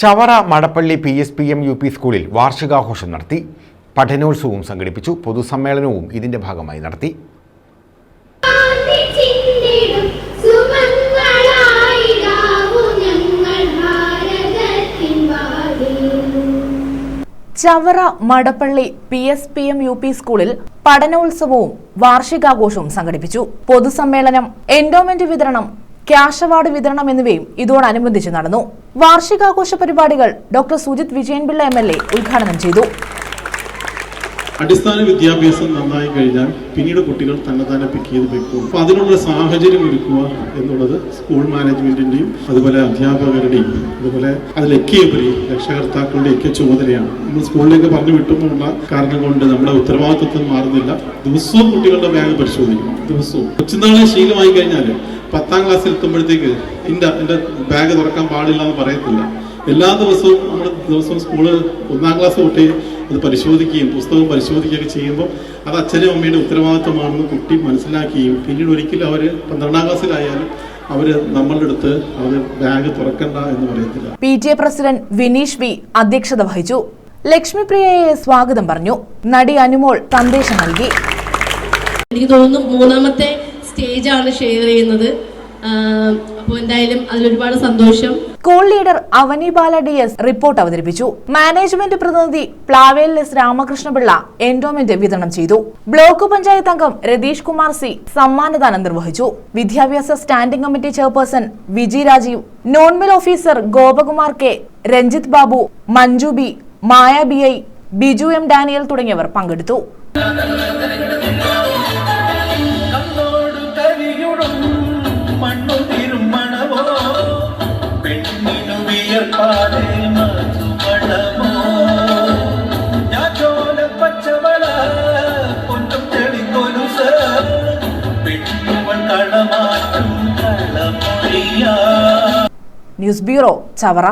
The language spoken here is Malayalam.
Chavara Madappally P S P M U P സ്കൂളിൽ വാർഷികാഘോഷം നടത്തി. പഠനോത്സവവും സംഘടിപ്പിച്ചു. പൊതുസമ്മേളനവും ഇതിന്റെ ഭാഗമായി നടത്തി. Chavara Madappally P S P M U P സ്കൂളിൽ പഠനോത്സവവും വാർഷികാഘോഷവും സംഘടിപ്പിച്ചു. പൊതുസമ്മേളനം എൻഡോമെന്റ് വിതരണം ക്യാഷ് അവാർഡ് വിതരണം എന്നിവയും ഇതോടനുബന്ധിച്ച് നടന്നു. വാർഷികാഘോഷ പരിപാടികൾ doctor Sujith Vijayanpillai M L A ഉദ്ഘാടനം ചെയ്തു. അടിസ്ഥാന വിദ്യാഭ്യാസം നന്നായി കഴിഞ്ഞാൽ പിന്നീട് കുട്ടികൾ തന്നെ തന്നെ പിക്ക് ചെയ്ത് പോയിക്കോളും അപ്പൊ അതിനുള്ള സാഹചര്യം ഒരുക്കുക എന്നുള്ളത് സ്കൂൾ മാനേജ്മെന്റിന്റെയും അതുപോലെ അധ്യാപകരുടെയും അതുപോലെ അതിലൊക്കെ ഉപരി രക്ഷകർത്താക്കളുടെ ഒക്കെ ചുമതലയാണ്. നമ്മൾ സ്കൂളിലേക്ക് പറഞ്ഞു വിട്ടുമ്പോഴുള്ള കാരണം കൊണ്ട് നമ്മുടെ ഉത്തരവാദിത്വം മാറുന്നില്ല. ദിവസവും കുട്ടികളുടെ ബാഗ് പരിശോധിക്കും. ദിവസവും. കൊച്ചുനാളെ ശീലമായി കഴിഞ്ഞാൽ പത്താം ക്ലാസ്സിൽ എത്തുമ്പോഴത്തേക്ക് എന്റെ എന്റെ ബാഗ് തുറക്കാൻ പാടില്ല എന്ന് പറയത്തില്ല. എല്ലാ ദിവസവും നമ്മൾ ദിവസവും സ്കൂൾ ഒന്നാം ക്ലാസ് തൊട്ട് അത് പരിശോധിക്കുകയും പുസ്തകം പരിശോധിക്കുകയൊക്കെ ചെയ്യുമ്പോൾ അത് അച്ഛനും അമ്മയുടെ ഉത്തരവാദിത്വമാണെന്ന് കുട്ടി മനസ്സിലാക്കുകയും പിന്നീട് ഒരിക്കലും അവർ പന്ത്രണ്ടാം ക്ലാസ്സിലായാലും അവർ നമ്മളുടെ അടുത്ത് അവർ ബാഗ് തുറക്കണ്ട എന്ന് പറയത്തില്ല. P T A president Vineesh V അധ്യക്ഷത വഹിച്ചു. ലക്ഷ്മിപ്രിയയെ സ്വാഗതം പറഞ്ഞു. നടി അനുമോൾ സന്ദേശം നൽകി. എനിക്ക് തോന്നുന്നു മൂന്നാമത്തെ സ്റ്റേജാണ് ഷെയർ ചെയ്യുന്നത്. അപ്പോൾ എന്തായാലും അതിലൊരുപാട് സന്തോഷം. ലീഡർ അവനി റിപ്പോർട്ട് അവതരിപ്പിച്ചു. മാനേജ്മെന്റ് പ്രതിനിധി പ്ലാവേൽ എസ് രാമകൃഷ്ണപിള്ള എൻഡോമെന്റ് വിതരണം ചെയ്തു. ബ്ലോക്ക് പഞ്ചായത്ത് അംഗം രതീഷ് കുമാർ സി സമ്മാനദാനം നിർവഹിച്ചു. വിദ്യാഭ്യാസ standing committee chairperson Viji Rajeev noon meal officer Gopakumar K Ranjith Babu Manju B Maya B I Biju M Daniel തുടങ്ങിയവർ പങ്കെടുത്തു. News bureau Chavara.